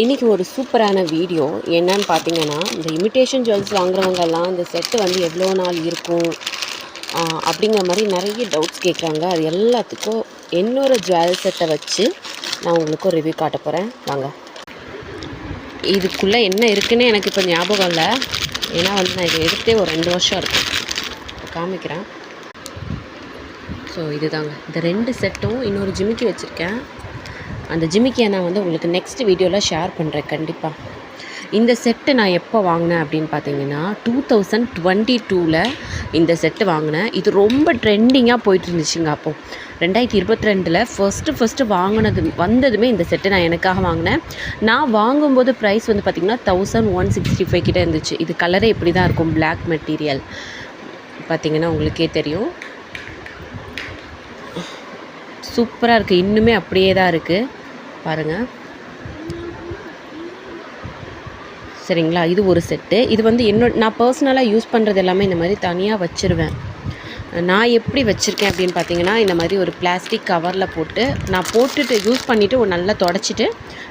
இன்றைக்கி ஒரு சூப்பரான வீடியோ. என்னன்னு பார்த்தீங்கன்னா இந்த இமிட்டேஷன் ஜுவல்ஸ் வாங்குறவங்கெல்லாம் இந்த செட்டு வந்து எவ்வளோ நாள் இருக்கும் அப்படிங்கிற மாதிரி நிறைய டவுட்ஸ் கேட்குறாங்க அது எல்லாத்துக்கும் என்னோட ஜுவல் செட்டை வச்சு நான் உங்களுக்கு ரிவ்யூ காட்ட போகிறேன் வாங்க. இதுக்குள்ளே என்ன இருக்குன்னு எனக்கு இப்போ ஞாபகம் இல்லை. ஏன்னா வந்து நான் இதை எடுத்தே ஒரு ரெண்டு வருஷம் இருக்கும். காமிக்கிறேன். ஸோ இதுதாங்க. இந்த ரெண்டு செட்டும் இன்னொரு ஜிமிக்கி வச்சுருக்கேன். அந்த ஜிமிக்கியை நான் வந்து உங்களுக்கு நெக்ஸ்ட் வீடியோவில் ஷேர் பண்ணுறேன் கண்டிப்பாக இந்த செட்டு நான் எப்போ வாங்கினேன் அப்படின்னு பார்த்தீங்கன்னா டூ தௌசண்ட் டுவெண்ட்டி டூவில் இந்த செட்டு வாங்கினேன். இது ரொம்ப ட்ரெண்டிங்காக போயிட்டு இருந்துச்சுங்க அப்போது ரெண்டாயிரத்தி இருபத்தி ரெண்டில் ஃபஸ்ட்டு ஃபஸ்ட்டு வாங்கினது வந்ததுமே இந்த செட்டு நான் எனக்காக வாங்கினேன். நான் வாங்கும்போது ப்ரைஸ் வந்து பார்த்திங்கன்னா தௌசண்ட் ஒன் சிக்ஸ்டி ஃபைவ் கிட்டே இருந்துச்சு. இது கலரே இப்படி தான் இருக்கும் பிளாக் மெட்டீரியல் பார்த்திங்கன்னா உங்களுக்கே தெரியும். சூப்பராக இருக்குது இன்னுமே அப்படியே தான் இருக்குது பாருங்கள் சரிங்களா? இது ஒரு செட்டு. இது வந்து என்னோட நான் பர்சனலாக யூஸ் பண்ணுறது எல்லாமே இந்த மாதிரி தனியாக வச்சுருவேன். நான் எப்படி வச்சுருக்கேன் அப்படின்னு பார்த்தீங்கன்னா இந்த மாதிரி ஒரு பிளாஸ்டிக் கவரில் போட்டு நான் போட்டுட்டு யூஸ் பண்ணிவிட்டு ஒரு நல்லா தொடச்சிட்டு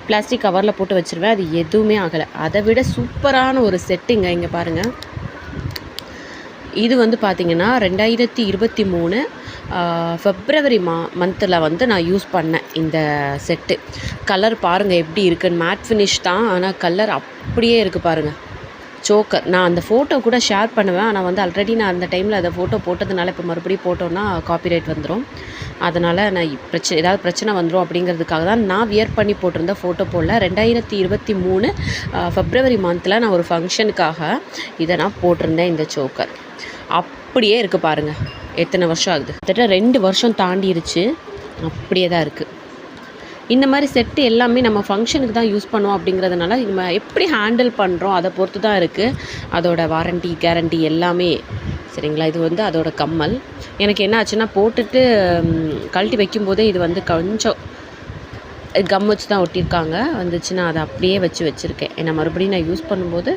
பிளாஸ்டிக் கவரில் போட்டு வச்சுருவேன். அது எதுவுமே ஆகலை. அதை விட சூப்பரான ஒரு செட்டுங்க இங்கே பாருங்கள் இது வந்து பார்த்திங்கன்னா ரெண்டாயிரத்தி இருபத்தி மூணு ஃபெப்ரவரி மா மந்தில் வந்து நான் யூஸ் பண்ணேன் இந்த செட்டு கலர் பாருங்கள் எப்படி இருக்குன்னு. மேட் ஃபினிஷ் தான் ஆனால் கலர் அப்படியே இருக்குது பாருங்கள் சோக்கர் நான் அந்த ஃபோட்டோ கூட ஷேர் பண்ணுவேன். ஆனால் வந்து ஆல்ரெடி நான் அந்த டைமில் அந்த ஃபோட்டோ போட்டதுனால இப்போ மறுபடியும் போட்டோன்னா காப்பிரைட் வந்துடும் அதனால் நான் பிரச்சனை ஏதாவது பிரச்சனை வந்துடும் அப்படிங்கிறதுக்காக தான் நான் வியர் பண்ணி போட்டிருந்த ஃபோட்டோ போடல. ரெண்டாயிரத்தி இருபத்தி மூணு ஃபெப்ரவரி மந்தில் நான் ஒரு ஃபங்க்ஷனுக்காக இதை நான் போட்டிருந்தேன் இந்த சோக்கர் அப்படியே இருக்குது பாருங்கள் எத்தனை வருஷம் ஆகுது? கிட்டத்தட்ட ரெண்டு வருஷம் தாண்டிருச்சு. அப்படியே தான் இருக்குது இந்த மாதிரி செட்டு எல்லாமே நம்ம ஃபங்க்ஷனுக்கு தான் யூஸ் பண்ணுவோம் அப்படிங்கிறதுனால நம்ம எப்படி ஹேண்டில் பண்ணுறோம் அதை பொறுத்து தான் இருக்குது அதோட வாரண்டி கேரண்டி எல்லாமே. சரிங்களா? இது வந்து அதோட கம்மல். எனக்கு என்ன ஆச்சுன்னா போட்டுட்டு கழட்டி வைக்கும்போதே இது வந்து கொஞ்சம் கம் வச்சு தான் ஒட்டியிருக்காங்க. வந்துச்சுன்னா அதை அப்படியே வச்சு வச்சுருக்கேன். ஏன்னா மறுபடியும் நான் யூஸ் பண்ணும்போது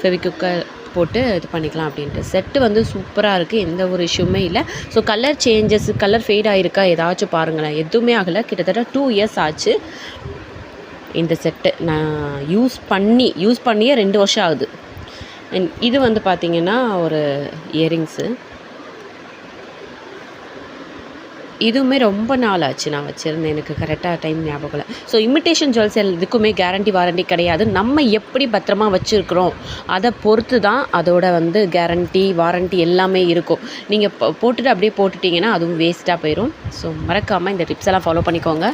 ஃபெவிக்குக்கர் போட்டு இது பண்ணிக்கலாம் அப்படின்ட்டு. செட்டு வந்து சூப்பராக இருக்குது எந்த ஒரு இஷ்யூமே இல்லை. So colour changes colour fade ஆகிருக்கா ஏதாச்சும் பாருங்களேன். எதுவுமே ஆகலை. கிட்டத்தட்ட டூ இயர்ஸ் ஆச்சு இந்த செட்டு நான் யூஸ் பண்ணி யூஸ் பண்ணியே ரெண்டு வருஷம் ஆகுது. இது வந்து பார்த்திங்கன்னா ஒரு இயரிங்ஸு இதுவுமே ரொம்ப நாள் ஆச்சு நான் வச்சுருந்தேன். எனக்கு கரெக்டாக டைம் ஞாபகம் இல்லை. ஸோ இமிட்டேஷன் ஜுவல்ஸ் எதுக்குமே கேரண்டி வாரண்டி கிடையாது. நம்ம எப்படி பத்திரமா வச்சுருக்குறோம் அதை பொறுத்து தான் அதோட வந்து கேரண்டி வாரண்டி எல்லாமே இருக்கும். நீங்கள் போட்டுட்டு அப்படியே போட்டுட்டிங்கன்னா அதுவும் வேஸ்ட்டாக போயிடும் ஸோ மறக்காமல் இந்த டிப்ஸ் எல்லாம் ஃபாலோ பண்ணிக்கோங்க.